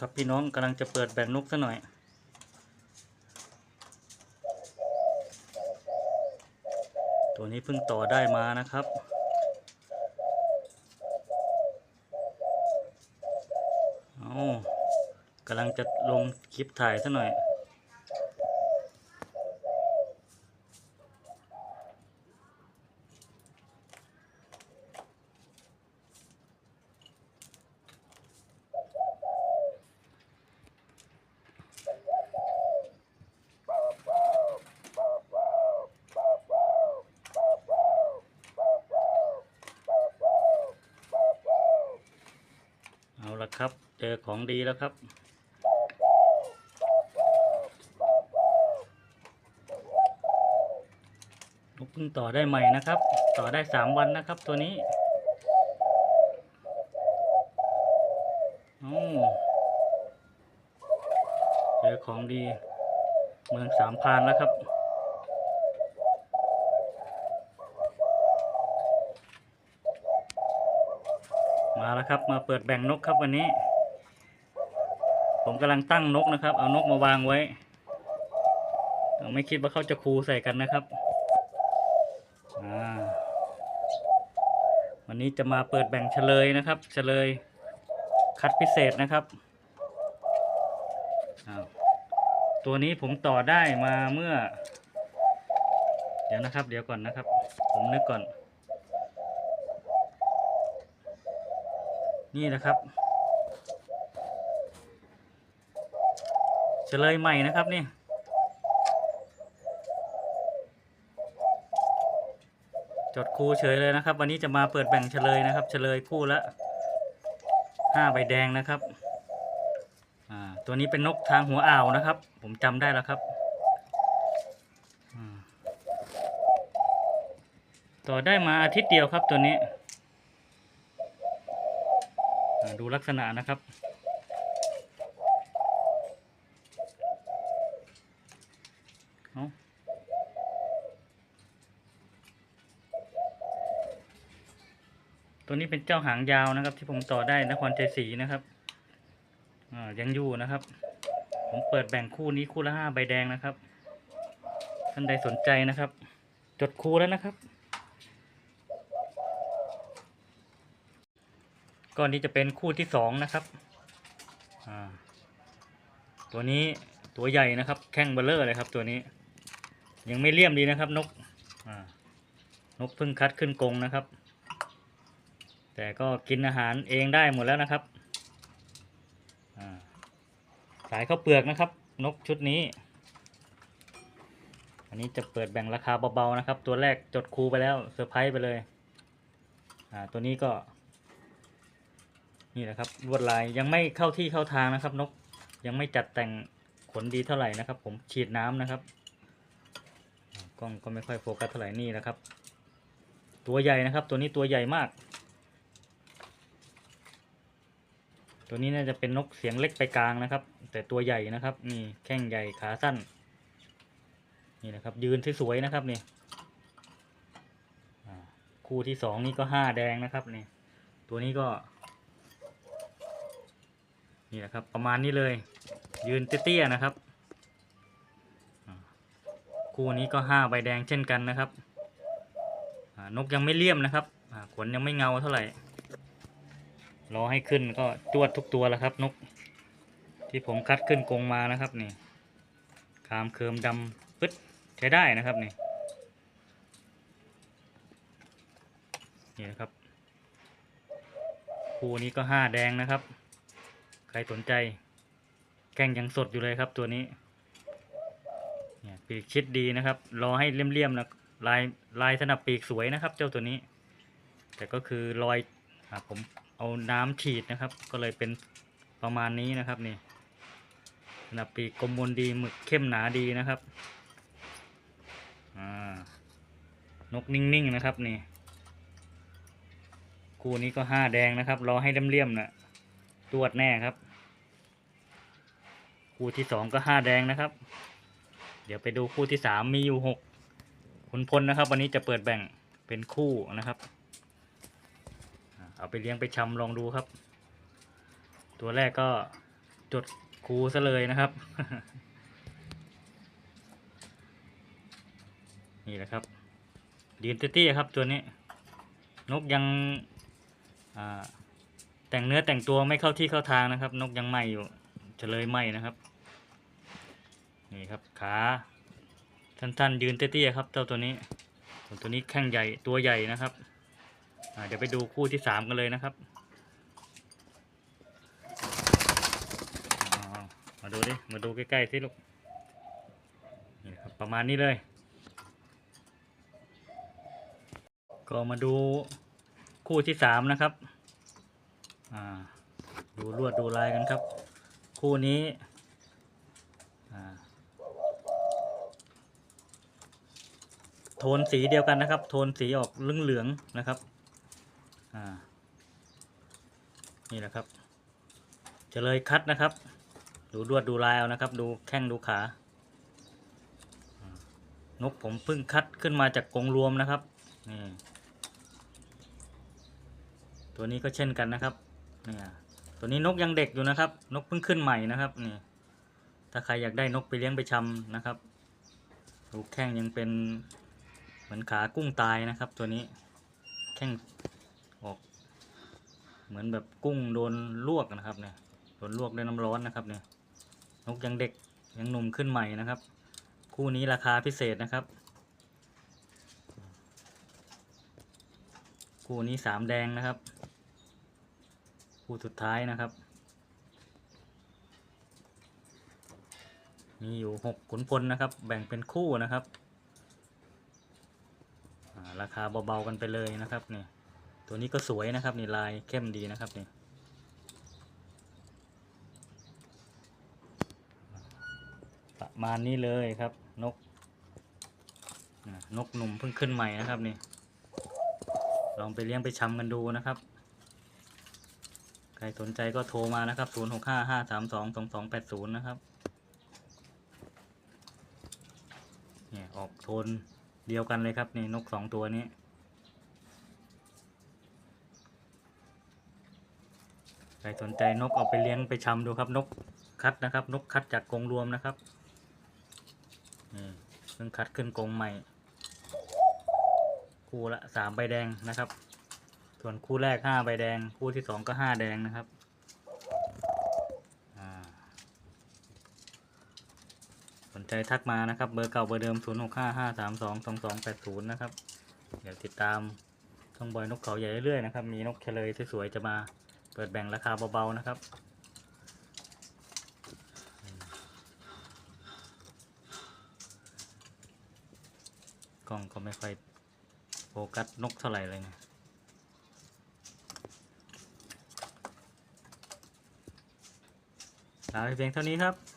ครับพี่น้องกำลังจะเปิดแบ่งนกซะหน่อย ตัวนี้เพิ่งต่อได้มานะครับ เอากำลังจะลงคลิปถ่ายซะหน่อย ครับ เจอของดีแล้วครับนกเพิ่งต่อได้ใหม่นะครับ ต่อได้สามวันนะครับ ตัวนี้ออเจอของดี เมืองสามพานแล้วครับ มาแล้วครับ มาเปิดแบ่งนกครับวันนี้ ผมกำลังตั้งนกนะครับ เอานกมาวางไว้ ไม่คิดว่าเขาจะคูใส่กันนะครับวันนี้จะมาเปิดแบ่งเฉลยนะครับ เฉลยคัดพิเศษนะครับตัวนี้ผมต่อได้มาเมื่อ เดี๋ยวนะครับ เดี๋ยวก่อนนะครับ ผมนึกก่อน นี่นะครับเฉลยใหม่นะครับนี่จดคู่เฉยเลยนะครับ วันนี้จะมาเปิดแบ่งเฉลยนะครับเฉลยคู่ละห้าใบแดงนะครับตัวนี้เป็นนกทางหัวอ่าวนะครับ ผมจำได้แล้วครับต่อได้มาอาทิตย์เดียวครับตัวนี้ ดูลักษณะนะครับ เอาตัวนี้เป็นเจ้าหางยาวนะครับ ที่ผมต่อได้นครชัยศรีนะครับอ่ายังอยู่นะครับ ผมเปิดแบ่งคู่นี้คู่ละห้าใบแดงนะครับ ท่านใดสนใจนะครับ จดคู่แล้วนะครับ ก้อนนี้จะเป็นคู่ที่สองนะครับตัวนี้ตัวใหญ่นะครับ แข้งเบลเลอร์เลยครับ ตัวนี้ ยังไม่เลี่ยมดีนะครับ นกนกเพิ่งคัดขึ้นกรงนะครับ แต่ก็กินอาหารเองได้หมดแล้วนะครับสายข้าวเปลือกนะครับ นกชุดนี้ อันนี้จะเปิดแบ่งราคาเบาๆนะครับ ตัวแรกจดคูไปแล้วเซอร์ไพรส์ไปเลย ตัวนี้ก็ นี่แหละครับลวดลายยังไม่เข้าที่เข้าทางนะครับ นกยังไม่จัดแต่งขนดีเท่าไหร่นะครับ ผมฉีดน้ำนะครับกล้องก็ไม่ค่อยโฟกัสเท่าไหร่นี่นะครับ ตัวใหญ่นะครับ ตัวนี้ตัวใหญ่มาก ตัวนี้น่าจะเป็นนกเสียงเล็กไปกลางนะครับ แต่ตัวใหญ่นะครับนี่แข้งใหญ่ขาสั้น นี่นะครับ ยืนสวยๆนะครับนี่คู่ที่สองนี่ก็ห้าแดงนะครับนี่ตัวนี้ก็ นี่แหละครับประมาณนี้เลย ยืนเตี้ยๆนะครับ คู่นี้ก็ห้าใบแดงเช่นกันนะครับนกยังไม่เลี่ยมนะครับขนยังไม่เงาเท่าไหร่รอให้ขึ้นก็จวดทุกตัวแล้วครับ นก ที่ผมคัดขึ้นกรงมานะครับนี่คามเคิมดำปึ๊ดใช้ได้นะครับนี่นี่นะครับ คู่นี้ก็ห้าแดงนะครับ ครสนใจแกงยังสดอยู่เลยครับตัวนี้ เนี่ยปีกชิดดีนะครับ รอให้เลี่ยมๆนะลายลายสนับปีกสวยนะครับ เจ้าตัวนี้ แต่ก็คือรอยอผมเอาน้ำฉีดนะครับ ก็เลยเป็นประมาณนี้นะครับนี่สนับปีกกลมมนดีหมึกเข้มหนาดีนะครับนกนิ่งๆนะครับนี่ คู่นี้ก็ห้าแดงนะครับ รอให้เลี่ยมๆนะ รวจแน่ครับ คู่ที่สองก็ห้าแดงนะครับ เดี๋ยวไปดูคู่ที่สามมีอยู่หกขุนพลนะครับ วันนี้จะเปิดแบ่งเป็นคู่นะครับ เอาไปเลี้ยงไปชำลองดูครับ ตัวแรกก็จดครูซะเลยนะครับ นี่แหละครับยืนเตี้ยๆครับตัวนี้ นกยังอ่า แต่งเนื้อแต่งตัวไม่เข้าที่เข้าทางนะครับ นกยังไหมอยู่เฉลยไหมนะครับนี่ครับขาสั้นๆยืนเตี้ยๆครับเจ้าตัวนี้ส่วนตัวนี้แข้งใหญ่ตัวใหญ่นะครับเดี๋ยวไปดูคู่ที่สามกันเลยนะครับ มาดูดิมาดูใกล้ๆสิลูกนี่ครับประมาณนี้เลย ก็มาดูคู่ที่สามนะครับ อ่าดูลวดดูลายกันครับ คู่นี้อ่าโทนสีเดียวกันนะครับ โทนสีออกเหลืองๆนะครับอ่านี่แหละครับจะเลยคัดนะครับ ดูลวดดูลายเอานะครับ ดูแข้งดูขานกผมเพิ่งคัดขึ้นมาจากกรงรวมนะครับนี่ตัวนี้ก็เช่นกันนะครับ เนี่ยตัวนี้นกยังเด็กอยู่นะครับ นกเพิ่งขึ้นใหม่นะครับนี่ถ้าใครอยากได้นกไปเลี้ยงไปชำนะครับดูแข้งยังเป็นเหมือนขากุ้งตายนะครับ ตัวนี้แข้งออก เหมือนแบบกุ้งโดนลวกนะครับเนี่ยโดนลวกด้วยน้ำร้อนนะครับเนี่ยนกยังเด็กยังหนุ่มขึ้นใหม่นะครับ คู่นี้ราคาพิเศษนะครับ คู่นี้สามแดงนะครับ คู่สุดท้ายนะครับ มีอยู่หกขุนพลนะครับ แบ่งเป็นคู่นะครับ ราคาเบาๆกันไปเลยนะครับนี่ตัวนี้ก็สวยนะครับนี่ลายเข้มดีนะครับนี่ประมาณนี้เลยครับนกนกหนุ่มเพิ่งขึ้นใหม่นะครับนี่ลองไปเลี้ยงไปชำกันดูนะครับ รสนใจก็โทรมานะครับ 0 6 5 5 3 2 2 2 8 0 นะครับ เนี่ยออกโทนเดียวกันเลยครับนี่นกสองตัวนี้ ใครสนใจนกเอาไปเลี้ยงไปชำดูครับนกคัดนะครับ นกคัดจากกรงรวมนะครับนี่เพิ่งคัดขึ้นกรงใหม่ คู่ละสามใบแดงนะครับ ส่วนคู่แรกห้าใบแดง คู่ที่สองก็ห้าแดงนะครับสนใจทักมานะครับ เบอร์เก่าเบอร์เดิม 0 6 5 5 3 2 2 2 8 0 นะครับ เดี๋ยวติดตามช่องบอยนกเขาใหญ่เรื่อยๆนะครับ มีนกเฉลยสวยๆจะมาเปิดแบ่งราคาเบาๆนะครับกล้องก็ไม่ค่อยโฟกัสนกเท่าไหร่เลยนะ ลาไปเพียงเท่านี้ครับ